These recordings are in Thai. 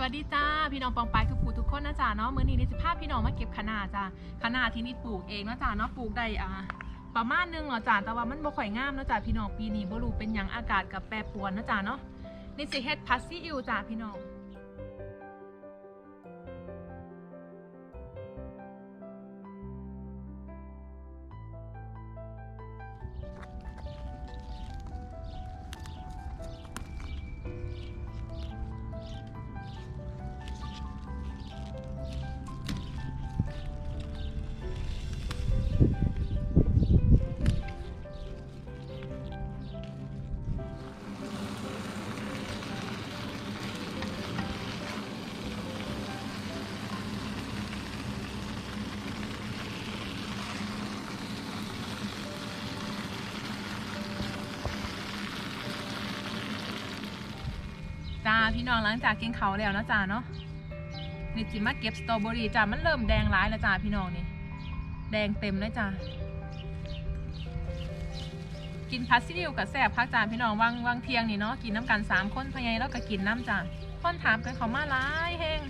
สวัสดีจ้าพี่น้องปองปายทุกผู้ทุกคนนะจ๊ะเนาะมื้อนี้นิสิภาพพี่น้องมาเก็บขนาจ้าขนาที่นิดปลูกเองนะจ๊ะเนาะปลูกได้อ่าประมาณหนึงเนาะจ้าแต่ว่ามันบ่ค่อยงามเนาะจ้าพี่น้องปีนี้บ่รู้เป็นหยังอากาศกับแปรปรวนนะจ๊ะเนาะนิสิเฮ็ดพัสซี่อิวจ้าพี่น้อง จ้าพี่น้องหลังจากกินเขาแล้วนะจ้าเนาะนี่จิมาเก็บสตรอเบอรี่จ้ามันเริ่มแดงร้ายแล้วจ้าพี่น้องนี่แดงเต็มเลยจ้ากินพัสซิลกับแซ่บพักจ้าพี่น้องวังวังเทียงนี่เนาะกินน้ำกันสามคนพะไงแล้วก็กินน้ำจ้าคนถามกันเขามาหลายแห้ง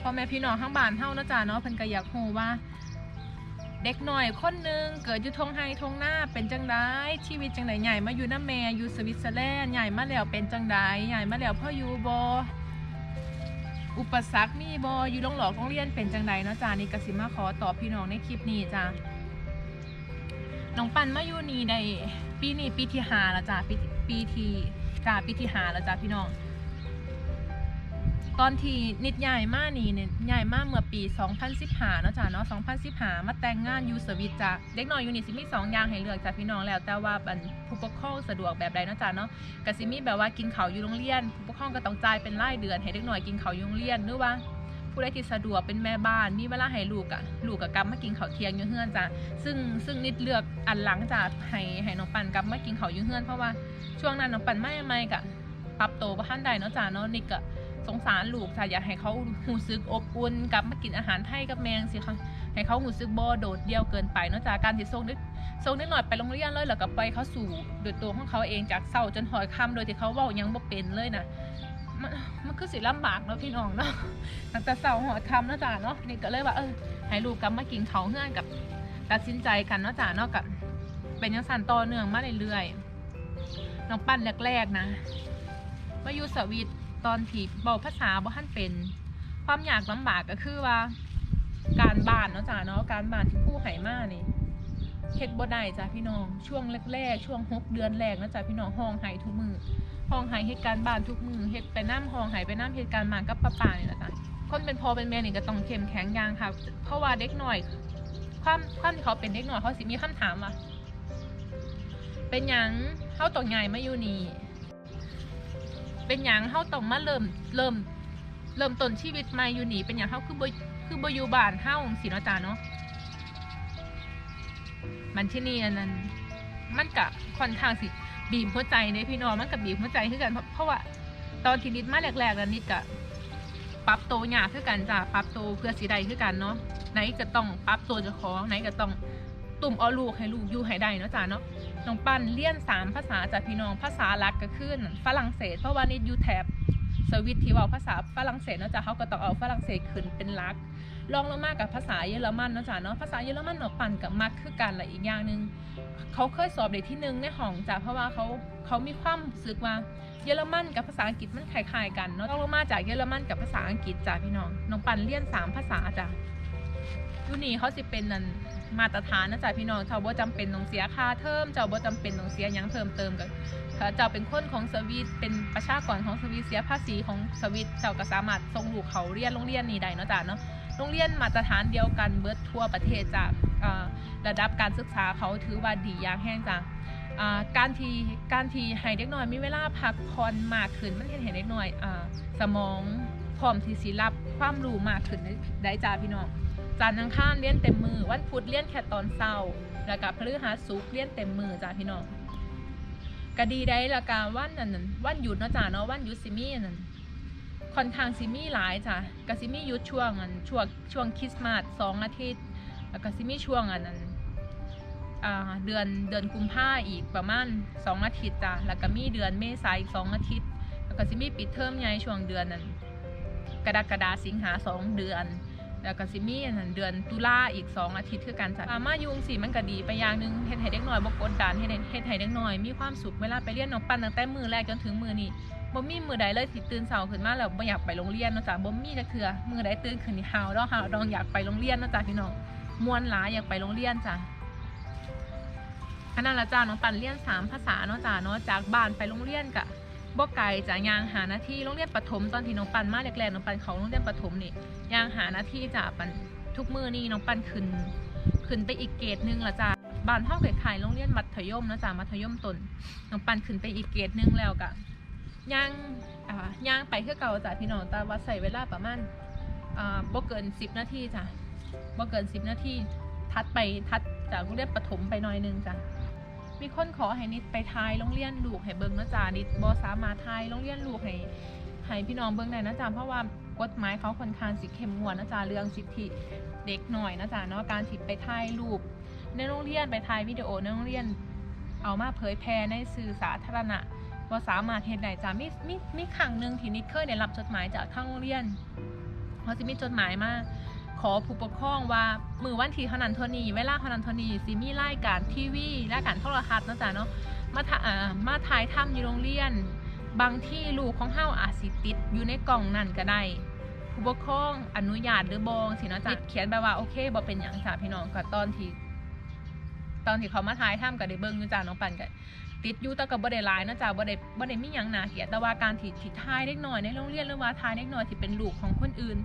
พอแม่พี่น้องทั้งบ้านเฮานะจ้าเนาะเพิ่นก็อยากฮู้ว่า เด็กหน่อยคนหนึ่งเกิดอยู่ทงไฮทงหน้าเป็นจังไดชีวิตจังไดใหญ่มาอยู่น้าแม่อยู่สวิตเซอร์แลนด์ใหญ่มาแล้วเป็นจังไดใหญ่มาแล้วพ่ออยู่บอุปสรรคมีบอยู่โรงหลอกโรงเรียนเป็นจังไดเนาะจ้านี่กสิมาขอตอบพี่น้องในคลิปนี้จ้าน้องปันมาอยู่นี่ได้ปีนี้ปีที่หาแล้วจ้าปีปีที่จ้าปีที่หาแล้วจ้าพี่น้อง ตอนที่นิดใหญ่มากนี่เนี่ยใหญ่มากเมื่อปี 2015เนาะจ้ะเนาะ2015 มาแต่งงานอยู่สวิตจ้ะเด็กน้อยอยู่นี่สิมีสองอย่างให้เลือกจ้ะพี่น้องแล้ว แต่ว่าบันผู้ปกครองสะดวกแบบใดเนาะจ้ะเนาะก็สิมีแบบว่ากินข้าวอยู่โรงเรียน ผู้ปกครองก็ต้องจ่ายเป็นรายเดือนให้เด็กน้อยกินข้าวอยู่โรงเรียนหรือว่าผู้ใดที่สะดวกเป็นแม่บ้านมีเวลาให้ลูกอะลูกกับกลับมากินข้าวเที่ยงอยู่เฮือนจ้ะซึ่งซึ่งนิดเลือกอันหลังจากให้ให้น้องปันกลับมากินข้าวอยู่เฮือนเพราะว่าช่วงนั้นน้องปันไม่ไม่กะปรับโตวบ่ทันใดเนาะจ้ะเนาะนิกก็ สงสารลูกค่ะอยากให้เขาหูซึกอบอุ่นกลับมากินอาหารไทยกับแมงสิค่ะให้เขาหูซึกบ่โดดเดี่ยวเกินไปนอกจากการที่ส่งนิดส่งนิดหน่อยไปโรงเรียนเลยแล้วก็ไปเขาสู่โดยตัวของเขาเองจากเศร้าจนหอยค่ำโดยที่เขาเว้ายังบ่เป็นเลยนะมันมันคือสิลำบากเนาะพี่น้องเนาะตั้งแต่เศร้าหอยคำเนาะจ้าเนาะนี่ก็เลยว่าเออให้ลูกกลับมากินเขาวเฮือนกับตัดสินใจกันเนาะจ้าเนาะกับเป็นยังสันต่อเนื่องมาเรื่อยๆน้องปั้นแรกๆนะมาอยู่สวีท ตอนที่เบาภาษาบ่ทันเป็น ความยากลำบากก็คือว่า การบ้านเนาะจ้าเนาะการบ้านที่ผู้ให้มานี่เฮ็ดบ่ได้จ้ะพี่น้องช่วงแรกๆช่วงหกเดือนแรกเนาะจ้ะพี่น้องห้องไห้ทุกมือห้องไห้เฮ็ดการบ้านทุกมือเฮ็ดไปน้ำห้องไห้ไปน้ำเฮ็ดการบ้านกับป้าป่านี่แหละจ้ะคนเป็นพอเป็นแม่นี่ก็ต้องเข้มแข็งอย่างค่ะ เพราะว่าเด็กหน่อย ความความที่เขาเป็นเด็กหน่อยเขาสิมีคำถามว่าเป็นหยังเฮาต้องใหญ่มาอยู่นี่ เป็นหยังเฮาต้องมาเริ่มเริ่มเริ่มต้นชีวิตใหม่อยู่นี่เป็นหยังเฮาคือบ่คือบ่อยู่บ้านเฮาจังซี่เนาะจ้าเนาะมันที่นี่อันนั้นมันก็ค่อนข้างสิบีบหัวใจเด้พี่น้องมันก็บีบหัวใจคือกันเพราะว่าตอนที่นิดมาแรกๆแล้วนิดก็ปรับตัวยากคือกันจ้ะปรับตัวเพื่อสิได้คือกันเนาะไหนก็ต้องปรับตัวเจ้าของไหนก็ต้อง ตุ่มเอาลูกให้ลูกอยู่ให้ได้เนาะจ้าเนาะน้องปั้นเรียนสามภาษาจากพี่น้องภาษาลักก็คือฝรั่งเศสเพราะว่านี่อยู่แถบสวิตที่ว่าภาษาฝรั่งเศสเนาะจ้ะเขาก็ต้องเอาฝรั่งเศสขึ้นเป็นลักลองลงมากับภาษาเยอรมันเนาะจ้ะเนาะภาษาเยอรมันน้องปั้นกับมักคือกันละอีกอย่างหนึ่งเขาเคยสอบเด็กที่หนึ่งในห้องจ้ะเพราะว่าเขาเขามีความสึกว่าเยอรมันกับภาษาอังกฤษมันคล้ายๆกันเนาะลองลงมาจากเยอรมันกับภาษาอังกฤษจ้ะพี่น้องน้องปั้นเรียนสามภาษาจ้ะยูนี่เขาสิเป็นนัน มาตรฐานนะจ๊ะพี่น้องเจ้าบ่จำเป็นต้องเสียค่าเทอมเจ้าบ่จำเป็นต้องเสียยังเพิ่มเติมกันเจ้าเป็นคนของสวีทเป็นประชากรของสวีทเสียภาษีของสวีทเจ้าก็สามารถส่งลูกเขาเรียนโรงเรียนนี้ได้นะจ๊ะเนาะโรงเรียนมาตรฐานเดียวกันเบิดทั่วประเทศจ้ะอ่าระดับการศึกษาเขาถือว่าดีอย่างแห้งจ้ะอ่าการที่การที่ให้เด็กน้อยมีเวลาพักผ่อนมากขึ้นมันเห็นเห็นเด็กน้อยอสมองพร้อมที่สิรับความรู้มากขึ้นได้จ้าพี่น้อง จันทร์อังคารเลี้ยนเต็มมือ วันพุธเลี้ยนแค่ตอนเช้าแล้วก็พฤหัสศุกร์เลี้ยนเต็มมือจ้าพี่น้องก็ดีได้ละกาวันนั้นนั้นวันหยุดเนาะจ้าเนาะวันหยุดซิมี่นั่นค่อนข้างซิมี่หลายจ้ะก็ซิมี่หยุดช่วงอันช่วงช่วงคริสต์มาสสองอาทิตย์แล้วก็ซิมี่ช่วงอันนั้นเดือนเดือนกุมภาอีกประมาณสองอาทิตย์จ้ะแล้วก็มีเดือนเมษาอีกสองอาทิตย์ แล้วก็ซิมี่ปิดเทอมใหญ่ช่วงเดือนนั้นกระดากฎาสิงหาสองเดือน แล้วก็สิมีอันนั้นเดือนตุลาอีก 2 อาทิตย์คือกันจ้ะอ่ามายุงสิมันก็ดีไปอย่างหนึงเฮ็ดให้เด็กน้อยบ่กดดันเฮ็ดให้เฮ็ดให้เด็กน้อยมีความสุขเวลาไปเรียนน้องปันตั้งแต่มื้อแรกจนถึงมื้อนี้บ่มีมื้อใดเลยที่ตื่นเช้าขึ้นมาแล้วบ่อยากไปโรงเรียนนะจ้ะบ่มีจักเทื่อมื้อใดตื่นขึ้นนี่หาวดอกหาวดองอยากไปโรงเรียนนะจ้ะพี่น้องม่วนหลายอยากไปโรงเรียนจ้ะอันนั้นละจ้าน้องปันเรียนสามภาษาเนาะจ้ะเนาะจากบ้านไปโรงเรียนกะ บ่ไกลจ้ะย่างหานาที่โรงเรียนประถมตอนที่น้องปันมาแรกๆน้องปันเขาโรงเรียนประถมนี่ย่างหานาที่จะปันทุกมือนี่น้องปันขึ้นขึ้นไปอีกเกรดหนึ่งละจ้ะบ้านห้องเด็กขายโรงเรียนมัธยมนะจ๊ะมัธยมต้นน้องปันขึ้นไปอีกเกรดหนึ่งแล้วกะย่างอ่าย่างไปคือเก่าจ้ะพี่น้องต่ว่าใส่เวลาประมาณอ่าบ่เกินสิบนาทีจ้ะบ่เกินสิบนาทีทัดไปทัดจากโรงเรียนประถมไปหน่อยหนึงจ้ะ มีคนขอให้นิดไปทายโรงเรียนลูกให้เบิ่งนะจ๊ะนิดบ่สามารถทายโรงเรียนลูกให้ให้พี่น้องเบิ่งได้นะจ๊ะเพราะว่ากฎหมายเขาค่อนข้างสิเข้มงวดนะจ๊ะเรื่องสิทธิเด็กหน่อยนะจ๊ะเนาะการถิดไปถ่ายรูปในโรงเรียนไปถ่ายวิดีโอในโรงเรียนเอามาเผยแพร่ในสื่อสาธารณะว่าสามารถเห็นได้จ้ะมีมีมีครั้งหนึ่งที่นิดเคยได้รับจดหมายจากทางโรงเรียนเขาจะมีจดหมายมา ขอผู้ปกครองว่ามือวันที่เท่านั้นเท่านี้เวลาเท่านั้นเท่านี้สิมีรายการทีวีรายการโทรทัศน์นะจ๊ะเนาะมาถ่าามาถ่ายทำอยู่โรงเรียน บางที่ลูกของเฮาอาจสิติดอยู่ในกล่องนั่นก็ได้ผู้ปกครองอนุญาตหรือบองสินะจ้ะเขียนไปว่าโอเคบ่เป็นหยังจ้ะพี่น้องก็ตอนที่ตอนที่เขามาทายถ้ำกับได้เบิ่งอยู่จ้ะน้องปันก็ติดอยู่แต่ก็บ่ได้หลายนะจ้ะบ่ได้บ่ได้มีหยังนาเกียแต่ว่าการที่ที่ทายเด็กน้อยในโรงเรียนหรือว่าทายเด็กน้อยที่เป็นลูกของคนอื่น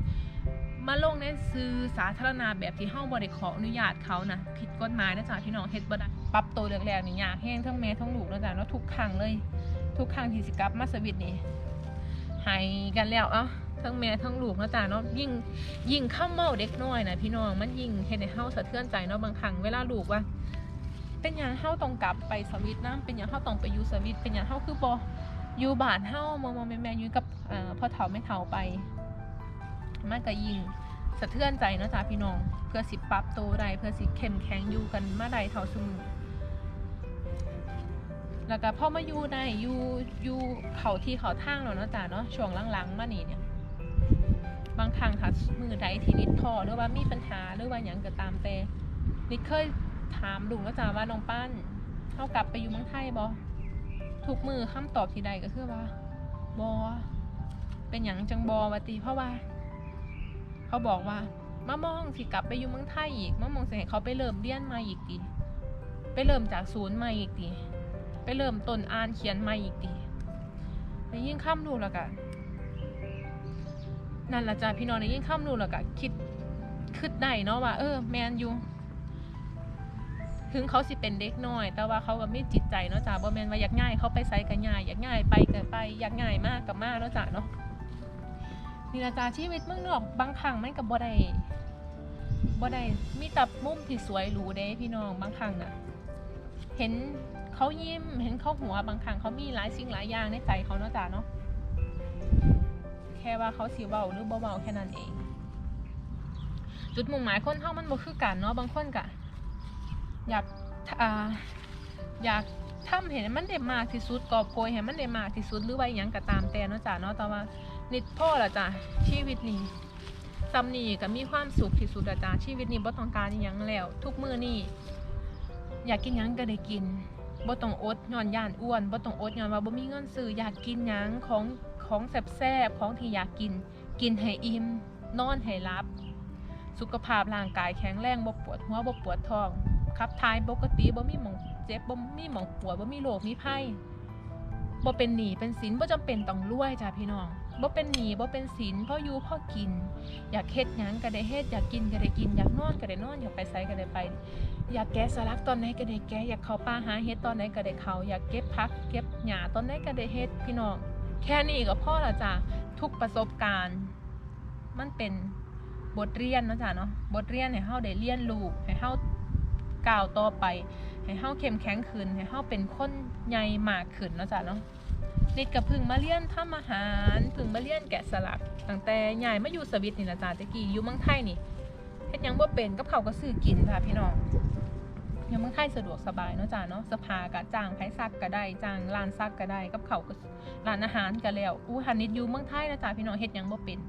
มาลงในสื่อสาธารณะแบบที่เฮาบ่ได้ขออนุญาตเขานะผิดกฎหมายนะจ๊ะพี่น้องเฮ็ดบ่ได้ปรับตัวแรกๆนี่ยากแฮงทั้งแม่ทั้งลูกนะจ๊ะเนาะทุกครั้งเลย ทุกครั้งที่สิกลับมาสวิตนี่ให้กันแล้วเอ้าทั้งแม่ทั้งลูกนะจ๊ะเนาะยิ่งยิ่งข้าเมาเด็กน้อยนะพี่น้องมันยิ่งเห็นให้เฮาสะเทือนใจเนาะบางครั้งเวลาลูกว่า เป็นหยังเฮาต้องกลับไปสวิตนะเป็นหยังเฮาต้องไปอยู่สวิตเป็นหยังเฮาคือบ่อยู่บ้านเฮามอมอแม่แม่อยู่กับเอ่อพ่อเฒ่าแม่เฒ่าไป มันก็ยิ่งสะเทือนใจนะจ้าพี่น้อง เพื่อสิปรับโตได้เพื่อสิเข้มแข็งอยู่กันมาได้เท่าสมอแล้วก็พ่อมาอยู่ได้อยู่อยู่เขาที่เขาทางแล้วเนาะจ้าเนาะช่วงหลังๆมานี่เนี่ย บางครั้งถ้ามือใดที่นิดพอหรือว่ามีปัญหาหรือว่าอย่างก็ตามแต่นิดเคยถามลุงก็จาว่าน้องปั้นเขากลับไปอยู่เมืองไทยบอทุกมือคำตอบที่ใดก็คือว่าบอเป็นอย่างจังบอวาตีเพราะว่า เขาบอกว่ามามองสิกลับไปอยู่เมืองไทยอีกมามองสิให้เขาไปเริ่มเรียนใหมาอีกตีไปเริ่มจากศูนย์ใหม่อีกตีไปเริ่มต้นอ่านเขียนใหม่อีกตีไปยิ่งข้ามดูแล้วกันนั่นละจ้ะพี่น้องในยิ่งข้ามรูแล้วก็คิดคิดได้เนาะว่า เออ แมนอยู่ถึงเขาสิเป็นเด็กน้อย แต่ว่าเขาก็ไมีจิตใจเนาะจ้ะบ่แมนว่าอยากง่ายเขาไปไสก็ง่ายอยากง่ายไปก็ไปอยากง่ายมากก็มากเนาะจ้ะเนาะ นี่ละจ้ะชีวิตเมืองนอกบางครั้งมันก็บ่ได้บ่ได้มีแต่มุมที่สวยหรูเด้พี่น้องบางครั้งน่ะ เห็นเขายิ้มเห็นเขาหัวบางครั้งเขามีหลายสิ่งหลายอย่างในใจเขาเนาะจ้ะเนาะแค่ว่าเขาสิเบาหรือบ่เบาแค่นั้นเอง จุดมุ่งหมายคนเฮามันบ่คือกันเนาะบางคนกะอยากอ่าอยากทำเห็นมันได้มากที่สุดกอบโกยให้มันได้มากที่สุดหรือว่าอหยังก็ตามแต่เนาะจ้ะเนาะแต่ว่า นิดพ่อละจ้ะชีวิตนี้ซำนี่ก็มีความสุขที่สุดละจ้ะชีวิตนี้บ่ต้องการอยังแล้ว ทุกมือนี้อยากกินยังก็ได้กินบ่ต้องอดย้อนย่านอ้วนบ่ต้องอดย้อนว่าบ่มีเงินซื้ออยากกินยังของของแซ่บๆของที่อยากกิน กินให้อิ่มนอนให้หลับ สุขภาพร่างกายแข็งแรงบ่ปวดหัวบ่ปวดท้องขับถ่ายปกติบ่มีหมองเจ็บบ่มีหมองปวดบ่มีโรคมีภัยบ่เป็นหนี้เป็นสินบ่จำเป็นต้องรวยจ้ะพี่น้อง บ่เป็นหนีบ่เป็นสินพ่ออยู่พ่อกิน อยากเฮ็ดหยังก็ได้เฮ็ดอยากกินก็ได้กิน อยากนอนก็ได้นอน อยากไปไสก็ได้ไป อยากแกะสลักตอนไหนก็ได้แกะอยากเข้าป่าหาเฮ็ดตอนไหนก็ได้เข้าอยากเก็บผัก เก็บหญ้าตอนไหนก็ได้เฮ็ดพี่น้องแค่นี้ก็พอละจ้ะทุกประสบการณ์ มันเป็นบทเรียนนะจ้ะเนาะบทเรียนให้เฮาได้เรียนรู้ให้เฮาก้าวต่อไป ให้เฮาเข้มแข็งขึ้นให้เฮาเป็นคนใหญ่มากขึ้นนะจ้ะเนาะ นิดกับพึ่งมาเรียนทำอาหารพึ่งมาเรียนแกะสลักตั้งแต่ใหญ่มาอยู่สวิตนี่ละจ้ะตะกี้อยู่เมืองไทยนี่เฮ็ดยังบ่เป็นกับเขาก็ซื้อกินค่ะพี่น้องอยู่เมืองไทยสะดวกสบายเนาะจ้าเนาะสภากะจ้างไผซักก็ได้จ้างร้านซักก็ได้กับเขาก็ร้านอาหารก็แล้วอู้ฮันนิดอยู่เมืองไทยนะจ้าพี่น้องเฮ็ดยังบ่เป็น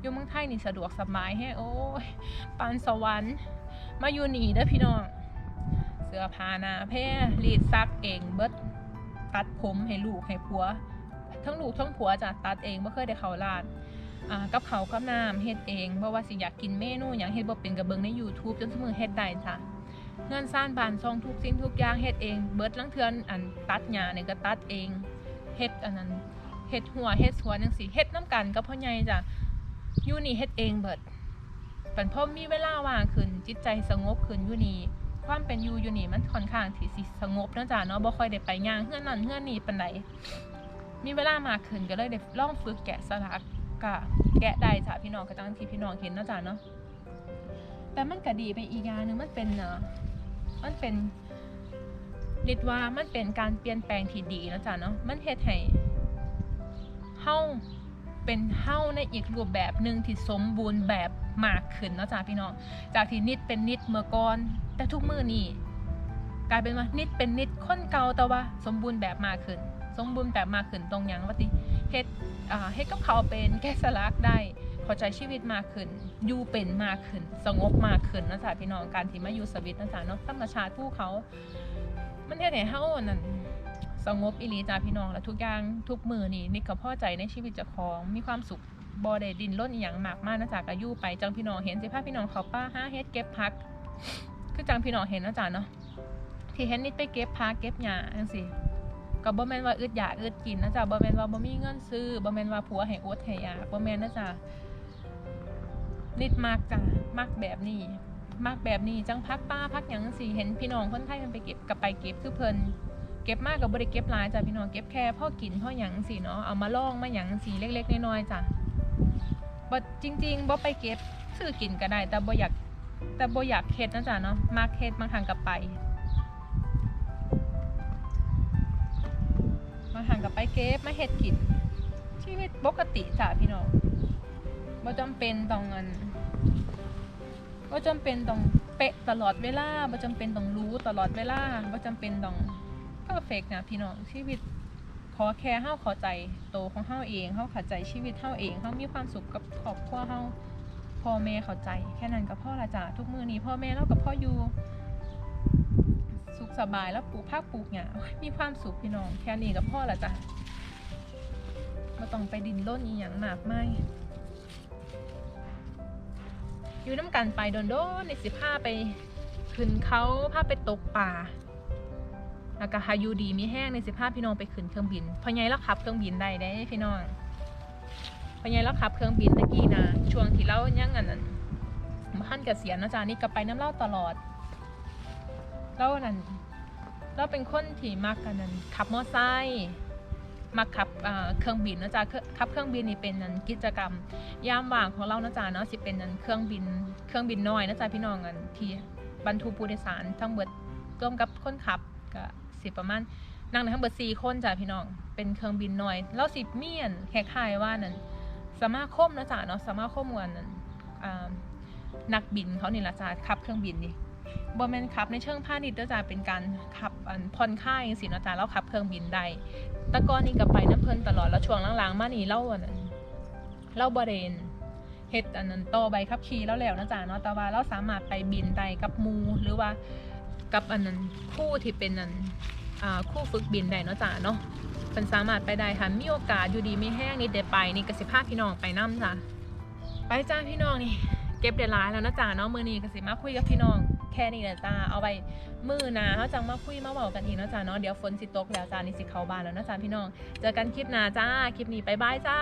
อยู่เมืองไทยนี่สะดวกสบายแฮะโอ้ยปานสวรรค์ มาอยู่นี่เด้อพี่น้อง เสื้อผ้าหนาแพรรีดซักเองเบิด ตัดผมให้ลูกให้ผัว ทั้งลูกทั้งผัวจะตัดเองบ่เคยได้เขาร้านกับเขากับน้ำเฮ็ดเองบ่ว่าสิอยากกินเมนูหยังเฮ็ดบ่เป็นก็เบิงใน YouTube จนสมือเฮ็ดได้จ้ะเงินซ่านบานซองทุกสิ่งทุกอย่างเฮ็ดเองเบิดลังเทือนอันตัดหญ้าเนี่ยก็ตัดเองเฮ็ดอันนั้นเฮ็ดหัวเฮ็ดสวนจังซี่เฮ็ดน้ำกันกับพ่อใหญ่จ้ะอยู่นี่เฮ็ดเองเบิดปันพอมีเวลาว่างขึ้นจิตใจสงบขึ้นอยู่นี่ ความเป็นอยู่อยู่นี่มันค่อนข้างที่สิสงบเนะจ้ะเนาะบ่ค่อยได้ไปย่างเฮือนนั่นเฮือนนี่ปานใดมีเวลามากขึ้นก็เลยได้ลองฝึกแกะสลักกะแกะได้จ้ะพี่น้องก็ตามที่พี่น้องเห็นเนาะจ้ะเนาะแต่มันก็ดีไปอีกอย่างหนึงมันเป็นเนาะมันเป็นริดว่ามันเป็นการเปลี่ยนแปลงที่ดีนะจ้ะเนาะมันเฮ็ดให้เฮา เป็นเฮาในอีกรูปแบบหนึ่งที่สมบูรณ์แบบมากขึ้นเนาะจ้ะพี่น้อง จากที่นิดเป็นนิดเมื่อก่อน แต่ทุกมือนี่กลายเป็นว่านิดเป็นนิดคนเก่าแต่ว่าสมบูรณ์แบบมากขึ้น สมบูรณ์แบบมากขึ้นตรงหยังว่าติเฮ็ดอ่าเฮ็ดกับเขาเป็นแกสลักได้เขาใจชีวิตมากขึ้นอยู่เป็นมากขึ้น สงบมากขึ้นนะจ๊ะพี่น้องการที่มาอยู่สวิตนะจ๊ะเนาะธรรมชาติภูเขา มันเฮ็ดให้เฮานั่น สงบอีหลีจ้าพี่น้องและทุกอย่างทุกมือนี่นี่ก็พอใจในชีวิตเจ้าของมีความสุขบ่ได้ดินล้นอหย่างมากมากนะจ๊ะก็อยู่ไปจังพี่น้องเห็นสิพาพี่น้องเขาป้าหาเฮ็ดเก็บผัก คือจังพี่น้องเห็นนะจ๊ะเนาะที่เห็นนิดไปเก็บผักเก็บหญ้าจังซี่ก็บ่แม่นว่าอึดอยากอึดกินนะจ๊ะบ่แม่นว่าบ่มีเงินซื้อบ่แม่นว่าผัวให้อดให้ยากบ่แม่นนะจ๊ะนิดมากจ้ะมักแบบนี้มักแบบนี้จังพักป้าพักหยังสิเห็นพี่น้องคนไทยมันไปเก็บกับไปเก็บคือเพิ่น เก็บมากกับบริเก็บหลายจ้ะพี่น้องเก็บแค่พ่อกินพ่อหยังสิเนาะเอามาล่องมาหยังสิเล็ก ๆน้อยๆจ้ะบ่จริงๆบ่ไปเก็บซื้อกินก็ได้ แต่บ่อยากแต่บ่อยากเฮ็ดนะจ๊ะเนาะมักเฮ็ดบางครั้งก็ไปบางครั้งก็ไปเก็บมาเฮ็ดกินชีวิตปกติจ้ะพี่น้องบ่จำเป็นต้องเงินบ่จำเป็นต้องเป๊ะตลอดเวลาบ่จำเป็นต้องรู้ตลอดเวลาบ่จำเป็นต้อง เพอร์เฟกนะพี่น้องชีวิตขอแค่เฮาเข้าใจโตของเฮาเองเฮาเข้าใจชีวิตเฮาเองเฮามีความสุขกับครอบครัวเฮาพ่อแม่เข้าใจ แค่นั้นก็พ่อละจ้ะทุกมือนี้พ่อแม่เรากับพ่ออยู่สุขสบายแล้วปลูกผักปลูกหญ้าโอ้ยมีความสุขพี่น้องแค่นี้ก็พอละจ้ะบ่ต้องไปดินรนอีหยังมากมายอยู่น้ำกันไปโดนโดนในสิพาไปขึ้นเขาพาไปตกป่า แล้วก็หายูดีมีแห้งในสิพาพี่น้องไปขึ้นเครื่องบินพอไงแล้วขับเครื่องบินได้ได้พี่น้องพอไงแล้วขับเครื่องบินตะกี้นะช่วงที่เรายังอันนั้นท่านเกษียณนะจ๊ะนี่ก็ไปน้ำเล่าตลอดแล้วนั่นเราเป็นคนที่มักกันนั้นขับมอไซค์มักขับอ่าเครื่องบินนะจ๊ะขับเครื่องบินนี่เป็นนันกิจกรรม ยามว่างของเรานะจ๊ะเนาะสิเป็นอันเครื่องบินเครื่องบินน้อยนะจ๊ะพี่น้องกันที่บรรทุกผู้โดยสารทั้งเบิดร่วมกับคนขับก็ สิประมาณนั่งได้ทั้งเบิดสี่คนจ้ะพี่น้อง เป็นเครื่องบินหน้อยเราสิเมียนคล้ายว่านั่นสมาคมนะจ๊ะเนาะสมาคมกันนั่นนักบินเขานี่ละจ้ะขับเครื่องบินนี่บ่แมนขับในเชิงพาณิชย์นะจ๊ะเป็นการขับผ่อนคลายจังซี่นะจ๊ะเราขับเครื่องบินได้ต่ก่อนนี่ก็ไปน้ำเพลินตลอดแล้วช่วงหลังๆมานี่เราอันนั้นเราบริเวณเฮ็ดอันนั้นต่อใบขับขี่แล้วแล้วนะจ๊ะเนาะแต่ว่าเราสามารถไปบินได้กับมูหรือว่า กับอันนั้นคู่ที่เป็นอันคู่ฝึกบินได้เนาะจ๊ะเนาะเป็นสามารถไปได้ค่ะมีโอกาสอยู่ดีไมีแห้งนี่เด็ดไปนี่กสิพาพี่น้องไปน้ำจ้ะไปจ้าพี่น้องนี่เก็บเดดร้ายแล้วนะจ๊ะเนาะมือนี้กสิมาคุยกับพี่น้องแค่นี้แหละจ้าเอาไปมือนาเขาจังมาคุยมาเบากันอีกเนาะจ๊ะเนาะเดี๋ยวฝนสิตกแล้วจ้านี่สิเข้าบ้านแล้วนะจ๊ะพี่น้อง เจอกันคลิปหน้าจ้าคลิปนี้ไปบายจ้า